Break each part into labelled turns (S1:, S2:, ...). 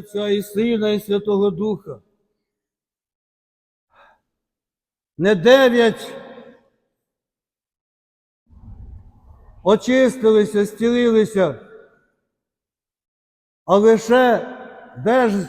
S1: Отця і Сина, і Святого Духа. Не дев'ять очистилися, стілилися, а лише де ж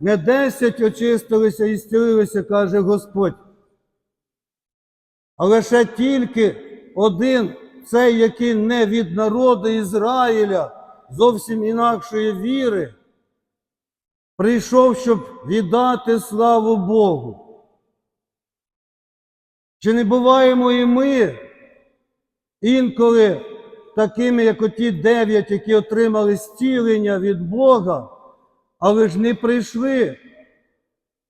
S1: не десять очистилися і стілилися, каже Господь. А лише тільки один, цей, який не від народу Ізраїля, зовсім інакшої віри, прийшов, щоб віддати славу Богу. Чи не буваємо і ми інколи такими, як оті дев'ять, які отримали зцілення від Бога, але ж не прийшли,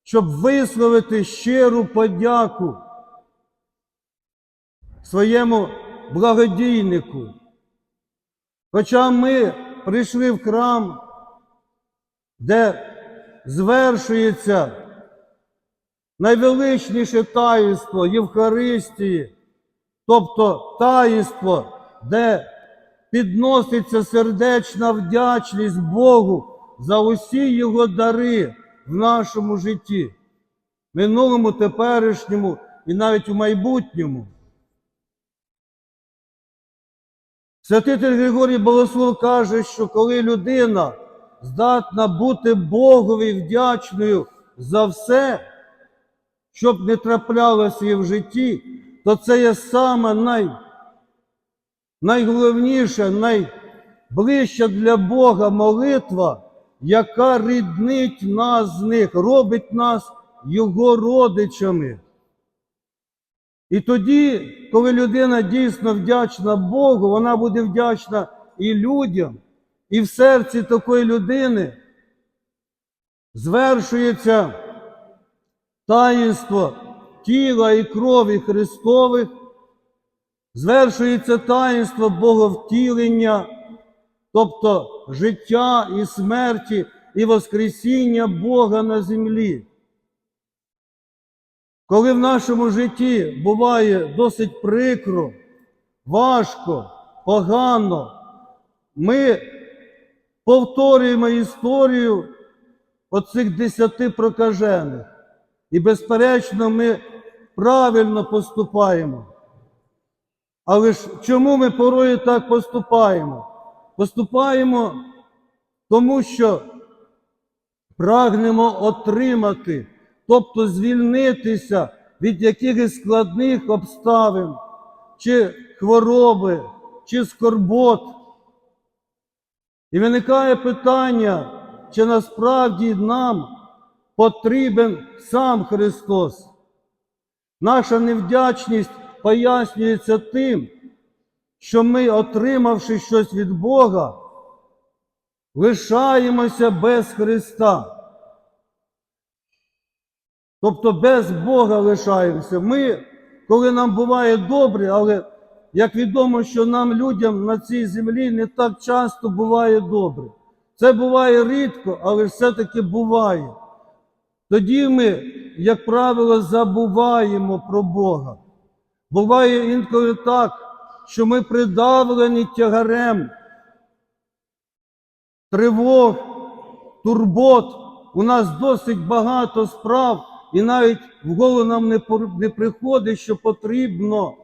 S1: щоб висловити щиру подяку своєму благодійнику. Хоча ми прийшли в храм, де звершується найвеличніше таїнство Євхаристії, тобто таїнство, де підноситься сердечна вдячність Богу за усі Його дари в нашому житті, минулому, теперішньому і навіть у майбутньому. Святитель Григорій Богослов каже, що коли людина здатна бути Богові вдячною за все, що б не траплялося їй в житті, то це є саме най, найголовніша, найближча для Бога молитва, яка ріднить нас з них, робить нас Його родичами. І тоді, коли людина дійсно вдячна Богу, вона буде вдячна і людям, і в серці такої людини звершується таїнство тіла і крові Христових, звершується таїнство Боговтілення, тобто життя і смерті і Воскресіння Бога на землі. Коли в нашому житті буває досить прикро, важко, погано, ми повторюємо історію оцих десяти прокажених. І, безперечно, ми правильно поступаємо. Але ж чому ми порою так поступаємо? Поступаємо тому, що прагнемо отримати тобто звільнитися від якихось складних обставин, чи хвороби, чи скорбот. І виникає питання, чи насправді нам потрібен сам Христос. Наша невдячність пояснюється тим, що ми, отримавши щось від Бога, лишаємося без Христа. Тобто без Бога лишаємося. Ми, коли нам буває добре, але як відомо, що нам, людям на цій землі, не так часто буває добре. Це буває рідко, але все-таки буває. Тоді ми, як правило, забуваємо про Бога. Буває інколи так, що ми придавлені тягарем тривог, турбот. У нас досить багато справ. І навіть в голову нам не, приходить, що потрібно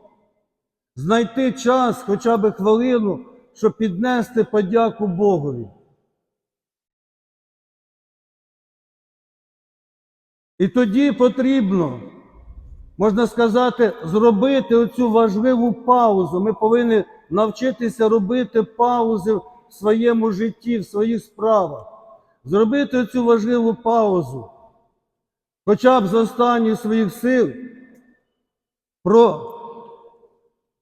S1: знайти час, хоча б хвилину, щоб піднести подяку Богові. І тоді потрібно, можна сказати, зробити оцю важливу паузу. Ми повинні навчитися робити паузи в своєму житті, в своїх справах. Зробити цю важливу паузу хоча б з останніх своїх сил про,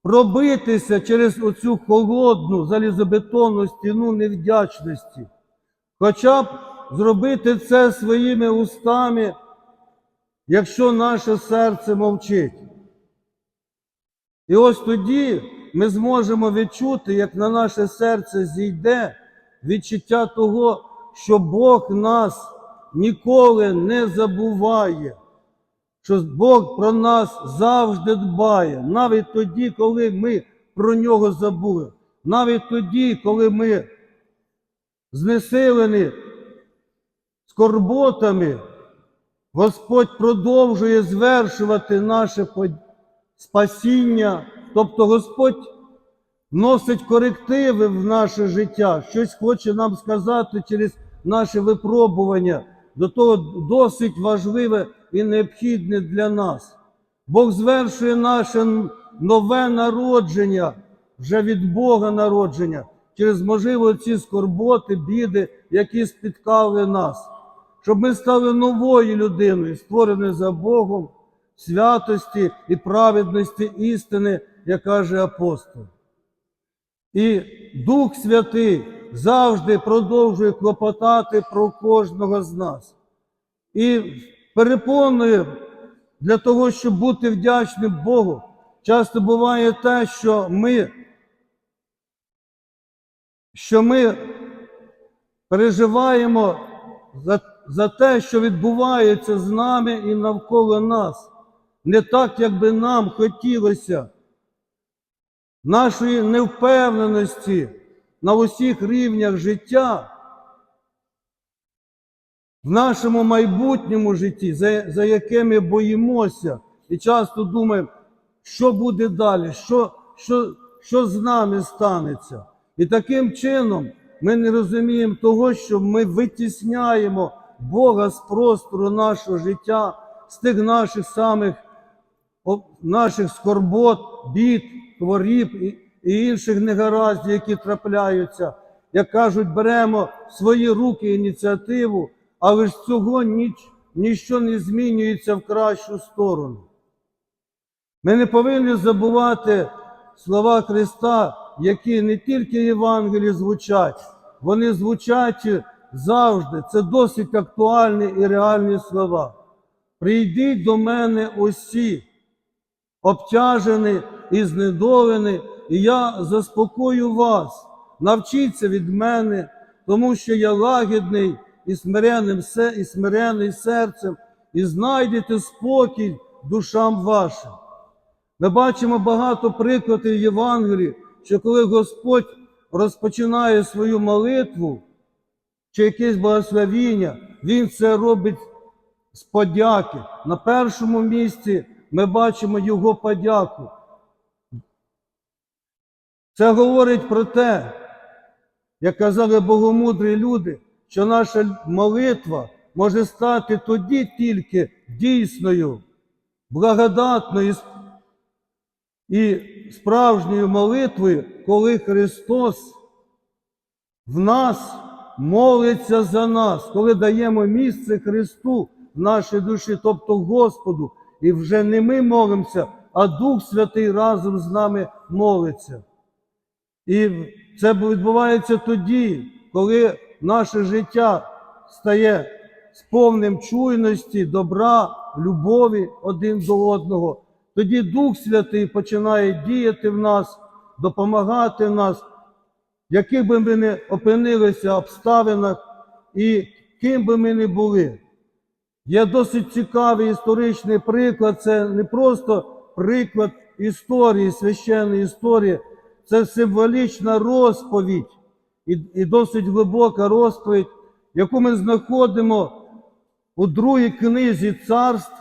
S1: пробитися через оцю холодну залізобетонну стіну невдячності, хоча б зробити це своїми устами, якщо наше серце мовчить. І ось тоді ми зможемо відчути, як на наше серце зійде відчуття того, що Бог нас ніколи не забуває, що Бог про нас завжди дбає, навіть тоді, коли ми про нього забули, навіть тоді, коли ми знесилені скорботами Господь продовжує звершувати наше спасіння, тобто Господь вносить корективи в наше життя, щось хоче нам сказати через наше випробування, до того досить важливе і необхідне для нас. Бог звершує наше нове народження, вже від Бога народження, через, можливо, ці скорботи, біди, які спіткали нас, щоб ми стали новою людиною, створеною за Богом, святості і праведності істини, як каже апостол. І Дух Святий завжди продовжує клопотати про кожного з нас. І перепонує для того, щоб бути вдячним Богу, часто буває те, що ми, що ми переживаємо за, за те, що відбувається з нами і навколо нас, не так, як би нам хотілося. Нашої невпевненості на усіх рівнях життя, в нашому майбутньому житті, за, за яке ми боїмося, і часто думаємо, що буде далі, що, що, що з нами станеться. І таким чином ми не розуміємо того, що ми витісняємо Бога з простору нашого життя, з тих наших самих наших скорбот, бід, хворіб і, і інших негараздів, які трапляються. Як кажуть, беремо в свої руки ініціативу, але ж цього ніч, ніщо не змінюється в кращу сторону. Ми не повинні забувати слова Христа, які не тільки в Євангелії звучать, вони звучать завжди. Це досить актуальні і реальні слова. Прийдіть до мене усі, обтяжені і знедолені, і я заспокою вас. Навчіться від мене, тому що я лагідний і смиренним і смирений серцем, і знайдете спокій душам вашим. Ми бачимо багато прикладів в Євангелії, що коли Господь розпочинає свою молитву чи якесь благословіння, Він це робить з подяки. На першому місці ми бачимо Його подяку. Це говорить про те, як казали богомудрі люди, що наша молитва може стати тоді тільки дійсною, благодатною і справжньою молитвою, коли Христос в нас молиться за нас, коли даємо місце Христу в нашій душі, тобто Господу, і вже не ми молимося, а Дух Святий разом з нами молиться. І це відбувається тоді, коли наше життя стає сповним чуйності, добра, любові один до одного. Тоді Дух Святий починає діяти в нас, допомагати нас, яких би ми не опинилися обставинах і ким би ми не були. Є досить цікавий історичний приклад. Це не просто приклад історії, священної історії, це символічна розповідь і, і досить глибока розповідь, яку ми знаходимо у другій книзі царств.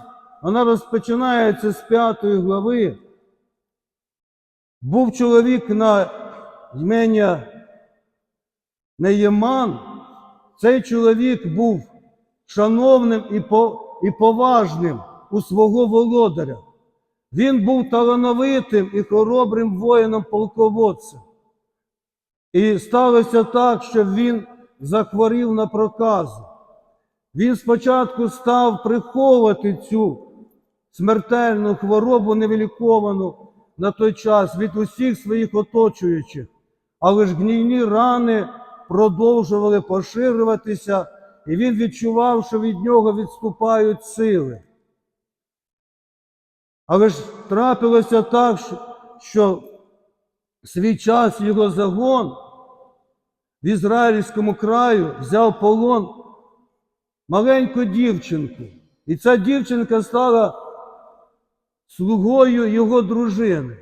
S1: Вона розпочинається з п'ятої глави. Був чоловік на ім'я Неєман. Цей чоловік був шановним і, і поважним у свого володаря. Він був талановитим і хоробрим воїном-полководцем. І сталося так, що він захворів на проказу. Він спочатку став приховувати цю смертельну хворобу невиліковану на той час від усіх своїх оточуючих, але ж гнійні рани продовжували поширюватися, і він відчував, що від нього відступають сили. Але ж трапилося так, що- свій час його загон в Ізраїльському краю взяв полон маленьку дівчинку. І ця дівчинка стала слугою його дружини.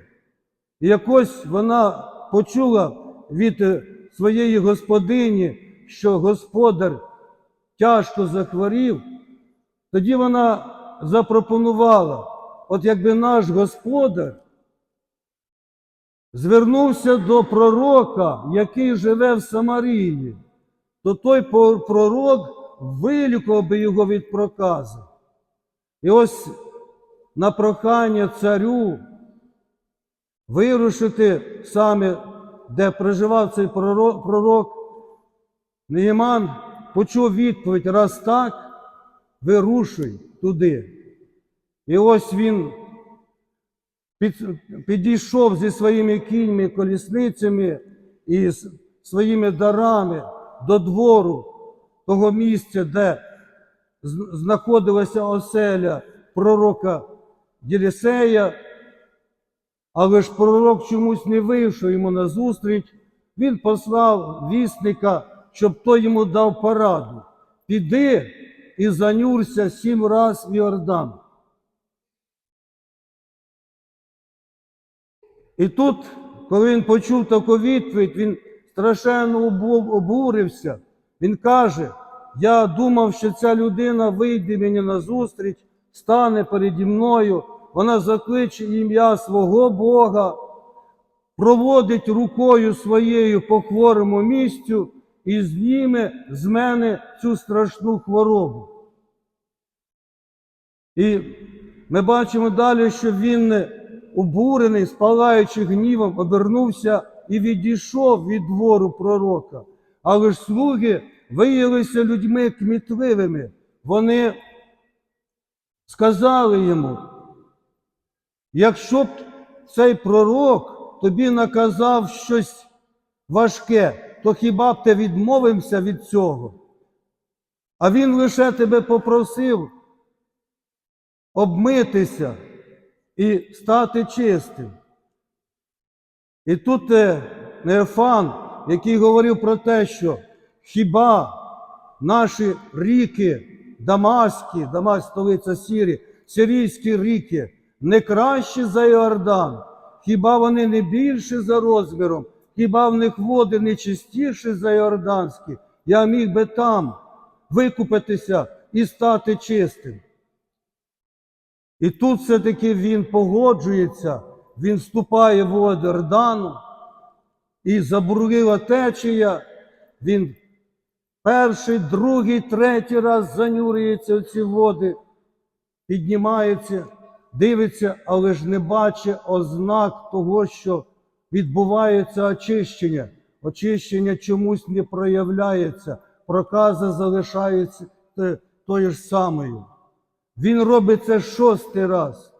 S1: І якось вона почула від е, своєї господині, що господар тяжко захворів, тоді вона запропонувала, от якби наш господар звернувся до пророка, який живе в Самарії, то той пророк вилікував би його від прокази. І ось на прохання царю вирушити саме, де проживав цей пророк, пророк почув відповідь, раз так, вирушуй туди. І ось він підійшов зі своїми кіньми, колісницями і своїми дарами до двору того місця, де знаходилася оселя пророка Єлісея, але ж пророк чомусь не вийшов йому на зустріч. Він послав вісника, щоб той йому дав пораду. Піди і занюрся сім раз в Йордан. І тут, коли він почув таку відповідь, він страшенно обурився. Він каже: Я думав, що ця людина вийде мені на зустріч, стане переді мною, вона закличе ім'я свого Бога, проводить рукою своєю по хворому місцю і зніме з мене цю страшну хворобу. І ми бачимо далі, що він, обурений, спалаючи гнівом, обернувся і відійшов від двору пророка. Але ж слуги виявилися людьми кмітливими. Вони сказали йому, якщо б цей пророк тобі наказав щось важке, то хіба б ти відмовився від цього? А він лише тебе попросив обмитися і стати чистим. І тут е, Неофан, який говорив про те, що хіба наші ріки Дамаські, Дамаск столиця Сірі, сирійські ріки не кращі за Іордан, хіба вони не більші за розміром, хіба в них води не чистіші за Іорданські? Я міг би там викупитися і стати чистим. І тут все-таки він погоджується, він вступає в воду Йордану, і забурлива течія, він перший, другий, третій раз занюрюється в ці води, піднімається, дивиться, але ж не бачить ознак того, що відбувається очищення. Очищення чомусь не проявляється, проказа залишається тою ж самою. Він робить це шостий раз,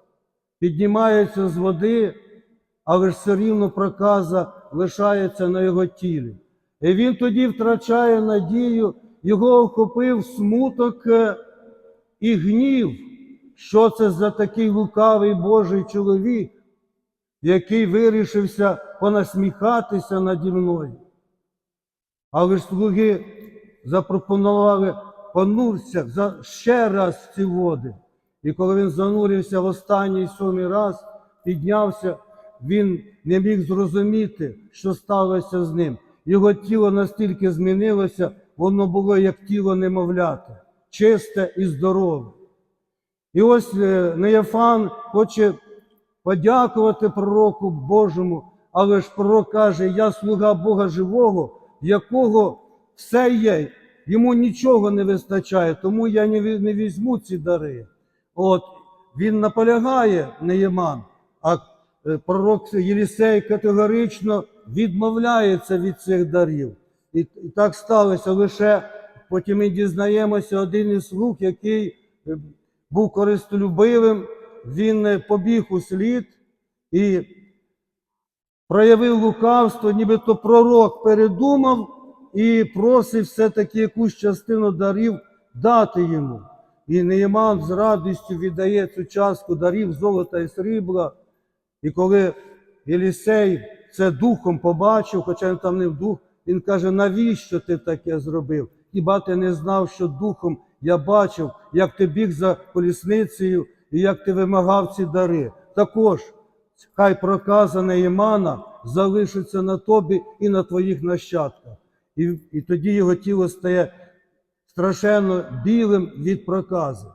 S1: піднімається з води, але все рівно проказа лишається на його тілі. І він тоді втрачає надію, його охопив смуток е, і гнів. Що це за такий лукавий Божий чоловік, який вирішився понасміхатися наді мною. Але ж слуги запропонували понурся за ще раз в ці води. І коли він занурився в останній сьомий раз, піднявся, він не міг зрозуміти, що сталося з ним. Його тіло настільки змінилося, воно було як тіло немовляти, чисте і здорове. І ось е, Неяфан хоче подякувати пророку Божому, але ж пророк каже: Я слуга Бога живого, якого все є, йому нічого не вистачає, тому я не не візьму ці дари. От він наполягає Неєман, а е, пророк Єлісей категорично відмовляється від цих дарів. І, і так сталося лише потім ми дізнаємося один із слуг, який е, був користолюбивим, він е, побіг у слід і проявив лукавство, нібито пророк передумав і просив все-таки якусь частину дарів дати йому. І Неєман з радістю віддає цю частку дарів золота і срібла. І коли Єлісей це духом побачив, хоча він там не в дух, він каже, навіщо ти таке зробив? Хіба ти не знав, що духом я бачив, як ти біг за колісницею і як ти вимагав ці дари? Також хай проказа Неємана залишиться на тобі і на твоїх нащадках. І, і тоді його тіло стає страшенно білим від прокази.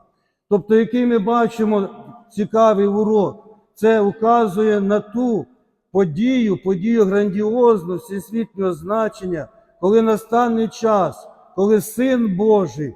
S1: Тобто, який ми бачимо цікавий урок, це указує на ту подію, подію грандіозного всесвітнього значення, коли настане час, коли Син Божий,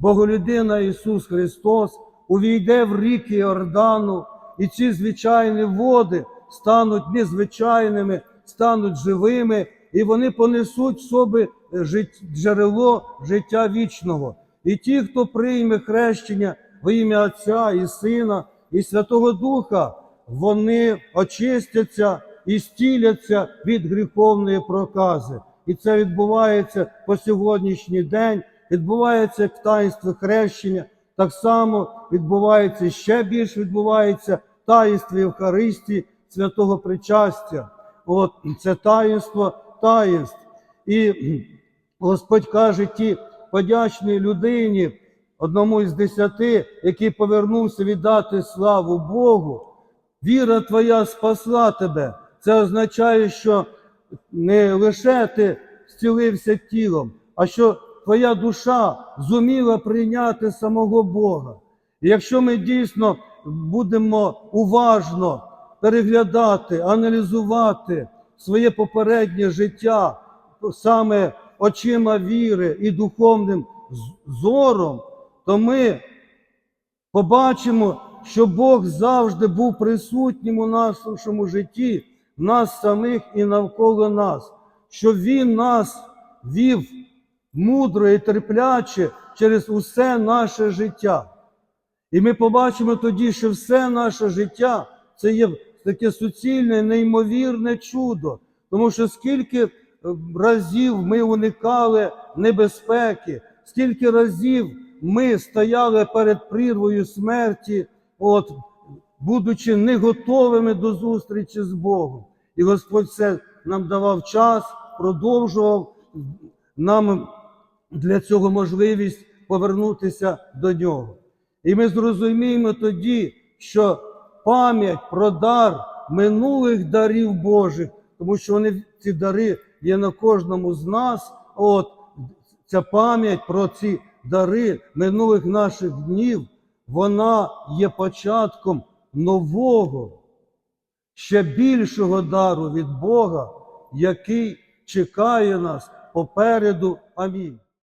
S1: Боголюдина Ісус Христос, увійде в ріки Йордану, і ці звичайні води стануть незвичайними, стануть живими, і вони понесуть в собі жит- джерело життя вічного. І ті, хто прийме хрещення во ім'я Отця і Сина і Святого Духа, вони очистяться і стіляться від гріховної прокази. І це відбувається по сьогоднішній день, відбувається як таїнство хрещення, так само відбувається ще більше відбувається таїнство Євхаристії, святого причастя. От це таїнство таїнств. І Господь каже ті подячній людині, одному із десяти, який повернувся віддати славу Богу, віра твоя спасла тебе. Це означає, що не лише ти зцілився тілом, а що твоя душа зуміла прийняти самого Бога. І якщо ми дійсно будемо уважно переглядати, аналізувати своє попереднє життя саме очима віри і духовним зором, то ми побачимо, що Бог завжди був присутнім у нашому житті, в нас самих і навколо нас, що Він нас вів мудро і терпляче через усе наше життя. І ми побачимо тоді, що все наше життя це є таке суцільне, неймовірне чудо. Тому що скільки е, разів ми уникали небезпеки, скільки разів ми стояли перед прірвою смерті, от, будучи не готовими до зустрічі з Богом. І Господь все нам давав час, продовжував нам для цього можливість повернутися до нього. І ми зрозуміємо тоді, що пам'ять про дар минулих дарів Божих, тому що вони ці дари є на кожному з нас. От ця пам'ять про ці дари минулих наших днів, вона є початком нового, ще більшого дару від Бога, який чекає нас попереду. Амінь.